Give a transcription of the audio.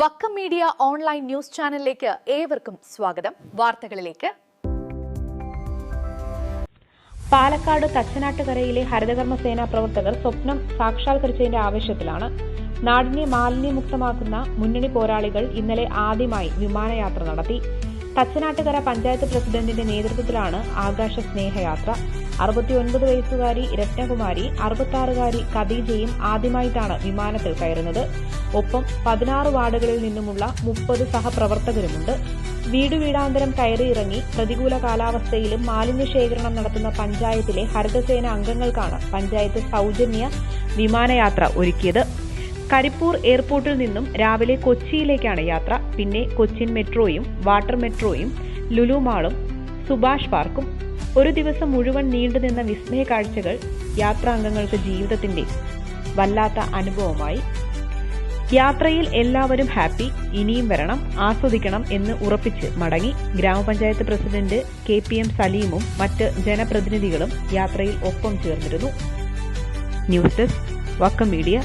Vakkom media online news ചാനലിലേക്ക് ഏവർക്കും സ്വാഗതം. വാർത്തകളിലേക്ക്. പാലക്കാട് തച്ചനാട്ടുകരയിലെ ഹരിതകർമ്മസേനാ പ്രവർത്തകർ സ്വപ്നം സാക്ഷാത്കരിച്ചതിന്റെ ആവശ്യത്തിലാണ് നാടിനെ മാലിന്യമുക്തമാക്കുന്ന മുന്നണി പോരാളികൾ ഇന്നലെ ആദ്യമായി വിമാനയാത്ര നടത്തി. തച്ചനാട്ടുകര പഞ്ചായത്ത് പ്രസിഡന്റിന്റെ നേതൃത്വത്തിലാണ് ആകാശ സ്നേഹയാത്ര. അറുപത്തിയൊൻപത് വയസ്സുകാരി രത്നകുമാരി അറുപത്താറുകാരി ഖദീജയും ആദ്യമായിട്ടാണ് വിമാനത്തിൽ കയറുന്നത്. ഒപ്പം പതിനാറ് വാർഡുകളിൽ നിന്നുമുള്ള മുപ്പത് സഹപ്രവർത്തകരുമുണ്ട്. വീടു വീടാന്തരം കയറിയിറങ്ങി പ്രതികൂല കാലാവസ്ഥയിലും മാലിന്യ ശേഖരണം നടത്തുന്ന പഞ്ചായത്തിലെ ഹരിതസേന അംഗങ്ങൾക്കാണ് പഞ്ചായത്ത് സൌജന്യ വിമാനയാത്ര ഒരുക്കിയത്. കരിപ്പൂർ എയർപോർട്ടിൽ നിന്നും രാവിലെ കൊച്ചിയിലേക്കാണ് യാത്ര. പിന്നെ കൊച്ചിൻ മെട്രോയും വാട്ടർ മെട്രോയും ലുലുമാളും സുഭാഷ് പാർക്കും. ഒരു ദിവസം മുഴുവൻ നീണ്ടുനിന്ന വിസ്മയ കാഴ്ചകൾ യാത്രാംഗങ്ങൾക്ക് ജീവിതത്തിന്റെ വല്ലാത്ത അനുഭവമായി. യാത്രയിൽ എല്ലാവരും ഹാപ്പി ഇനിയും വരണം ആസ്വദിക്കണം എന്ന് ഉറപ്പിച്ച് മടങ്ങി ഗ്രാമപഞ്ചായത്ത് പ്രസിഡന്റ് കെ പി എം സലീമും മറ്റ് ജനപ്രതിനിധികളും യാത്രയിൽ ഒപ്പം ചേർന്നിരുന്നു. News desk Vakkom media